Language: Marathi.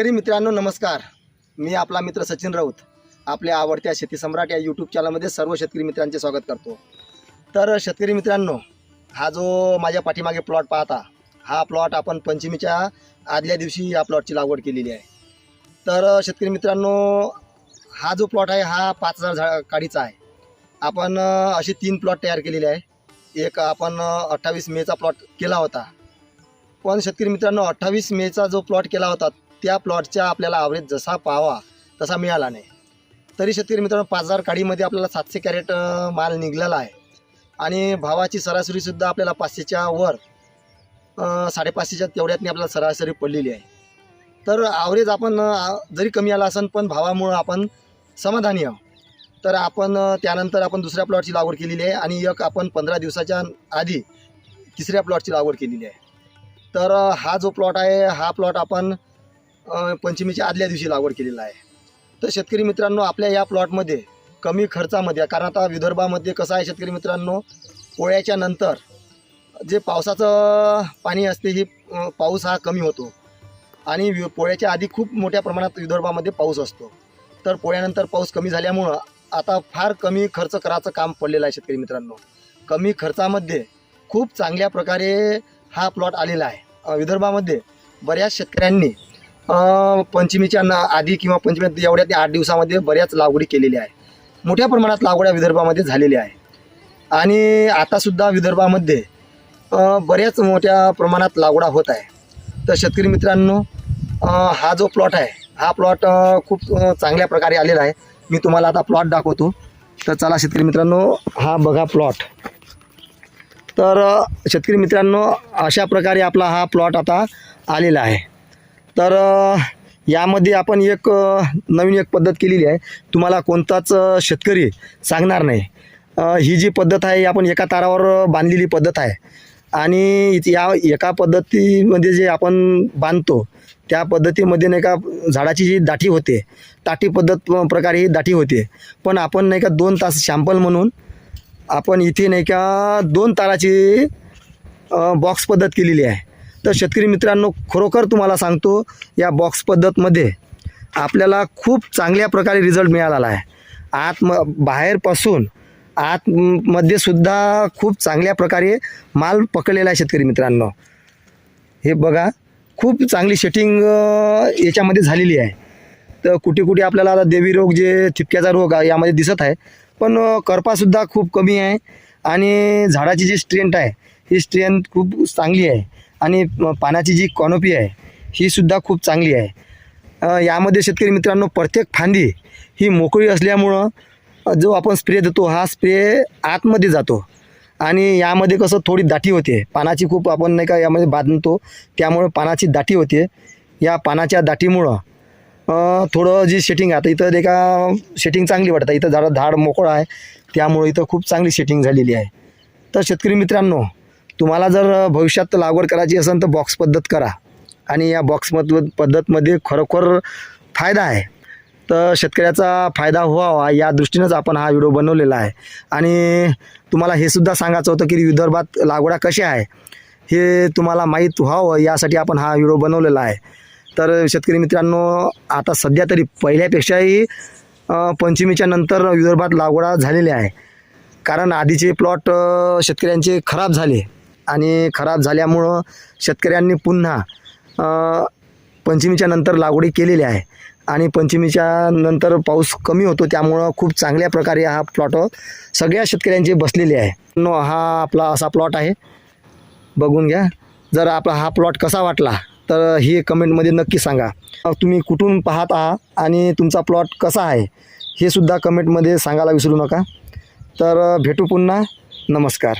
शेतकरी मित्रांनो नमस्कार. मी आपला मित्र सचिन राऊत. आपल्या आवडत्या शेती सम्राट या यूट्यूब चॅनलमध्ये सर्व शेतकरी मित्रांचे स्वागत करतो. तर शेतकरी मित्रांनो हा जो माझ्या पाठीमागे प्लॉट पाहता हा प्लॉट आपण पंचमीच्या आदल्या दिवशी या प्लॉटची लागवड केलेली आहे. तर शेतकरी मित्रांनो हा जो प्लॉट आहे हा पाच हजार झा काडीचा आहे. आपण असे तीन प्लॉट तयार केलेले आहे. एक आपण अठ्ठावीस मेचा प्लॉट केला होता. पण शेतकरी मित्रांनो अठ्ठावीस मेचा जो प्लॉट केला होता त्या प्लॉटच्या आपल्याला आवरेज जसा पावा तसा मिळाला नाही. तरी शेतकरी मित्रांनो पाच हजार काडीमध्ये आपल्याला सातशे कॅरेट माल निघलेला आहे. आणि भावाची सरासरीसुद्धा आपल्याला पाचशेच्या वर साडेपाचशेच्या तेवढ्यातनी आपल्याला सरासरी पडलेली आहे. तर आवरेज आपण जरी कमी आला असेल पण भावामुळं आपण समाधानी आहोत. तर आपण त्यानंतर आपण दुसऱ्या प्लॉटची लागवड केलेली आहे आणि एक आपण पंधरा दिवसाच्या आधी तिसऱ्या प्लॉटची लागवड केलेली आहे. तर हा जो प्लॉट आहे हा प्लॉट आपण पंचमीच्या आदल्या दिवशी लागवड केलेला आहे. तर शेतकरी मित्रांनो आपल्या या प्लॉटमध्ये कमी खर्चामध्ये कारण आता विदर्भामध्ये कसं आहे शेतकरी मित्रांनो पोळ्याच्या नंतर जे पावसाचं पाणी असते ही पाऊस हा कमी होतो. आणि वि- पोळ्याच्या आधी खूप मोठ्या प्रमाणात विदर्भामध्ये पाऊस असतो. तर पोळ्यानंतर पाऊस कमी झाल्यामुळं आता फार कमी खर्च करायचं काम पडलेलं आहे शेतकरी मित्रांनो. कमी खर्चामध्ये खूप चांगल्या प्रकारे हा प्लॉट आलेला आहे. विदर्भामध्ये बऱ्याच शेतकऱ्यांनी पंचमीच्या न आधी किंवा पंचमी एवढ्या ते आठ दिवसामध्ये बऱ्याच लागवडी केलेल्या आहे मोठ्या प्रमाणात लागवड्या विदर्भामध्ये झालेल्या आहे आणि आतासुद्धा विदर्भामध्ये बऱ्याच मोठ्या प्रमाणात लागवडा होत आहे. तर शेतकरी मित्रांनो हा जो प्लॉट आहे हा प्लॉट खूप चांगल्या प्रकारे आलेला आहे. मी तुम्हाला आता प्लॉट दाखवतो. तर चला शेतकरी मित्रांनो हा बघा प्लॉट तर शेतकरी मित्रांनो अशा प्रकारे आपला हा प्लॉट आता आलेला आहे. तर यामध्ये आपण एक नवीन एक पद्धत केलेली आहे. तुम्हाला कोणताच शेतकरी सांगणार नाही. ही जी पद्धत आहे ही आपण एका तारावर बांधलेली पद्धत आहे. आणि या एका पद्धतीमध्ये जे आपण बांधतो त्या पद्धतीमध्ये नाही का झाडाची जी दाठी होते ताठी पद्धत प्रकारे ही दाठी होते. पण आपण नाही का दोन तास शॅम्पल म्हणून आपण इथे नाही का दोन ताराची बॉक्स पद्धत केलेली आहे. तर शेतकरी मित्रांनो खरोखर तुम्हाला सांगतो या बॉक्स पद्धतमध्ये आपल्याला खूप चांगल्या प्रकारे रिझल्ट मिळालेला आहे. आत म बाहेरपासून आतमध्ये सुद्धा खूप चांगल्या प्रकारे माल पकडलेला आहे शेतकरी मित्रांनो. हे बघा खूप चांगली शेटिंग याच्यामध्ये झालेली आहे. तर कुठे कुठे आपल्याला आता देवी रोग जे ठिपक्याचा रोग आहे यामध्ये दिसत आहे पण करपासुद्धा खूप कमी आहे. आणि झाडाची जी स्ट्रेंथ आहे ही स्ट्रेंथ खूप चांगली आहे. आणि पानाची जी कॉनोपी आहे ही सुद्धा खूप चांगली आहे. यामध्ये शेतकरी मित्रांनो प्रत्येक फांदी ही मोकळी असल्यामुळं जो आपण स्प्रे देतो हा स्प्रे आतमध्ये जातो. आणि यामध्ये कसं थोडी दाटी होते. पानाची खूप आपण नाही का यामध्ये बांधतो त्यामुळं पानाची दाटी होते. या पानाच्या दाटीमुळं थोडं जी सेटिंग आहे आता इथं एका सेटिंग चांगली वाटतं. इथं झाडं झाड मोकळं आहे. त्यामुळे इथं खूप चांगली सेटिंग झालेली आहे. तर शेतकरी मित्रांनो तुम्हाला जर भविष्यात लागवड करायची असेल तर बॉक्स पद्धत करा. आणि या बॉक्स पद्धतमध्ये खरोखर फायदा आहे. तर शेतकऱ्याचा फायदा व्हावा या दृष्टीनंच आपण हा व्हिडिओ बनवलेला आहे. आणि तुम्हाला हे सुद्धा सांगायचं होतं की विदर्भात लागवडा कशा आहे हे तुम्हाला माहीत व्हावं यासाठी आपण हा व्हिडिओ बनवलेला आहे. तर शेतकरी मित्रांनो आता सध्या तरी पहिल्यापेक्षाही पंचमीच्या नंतर विदर्भात लागवडा झालेल्या आहे. कारण आधीचे प्लॉट शेतकऱ्यांचे खराब झाले. आणि खराब झाल्यामुळं शेतकऱ्यांनी पुन्हा पंचमीच्या नंतर लागवडी केलेली आहे. आणि पंचमीच्या नंतर पाऊस कमी होतो त्यामुळं खूप चांगल्या प्रकारे हा प्लॉट सगळ्या शेतकऱ्यांचे बसलेले आहे. नो हा आपला असा प्लॉट आहे. बघून घ्या. जर आपला हा प्लॉट कसा वाटला तर हे कमेंटमध्ये नक्की सांगा. तुम्ही कुठून पाहत आहात आणि तुमचा प्लॉट कसा आहे हे सुद्धा कमेंटमध्ये सांगायला विसरू नका. तर भेटू पुन्हा. नमस्कार.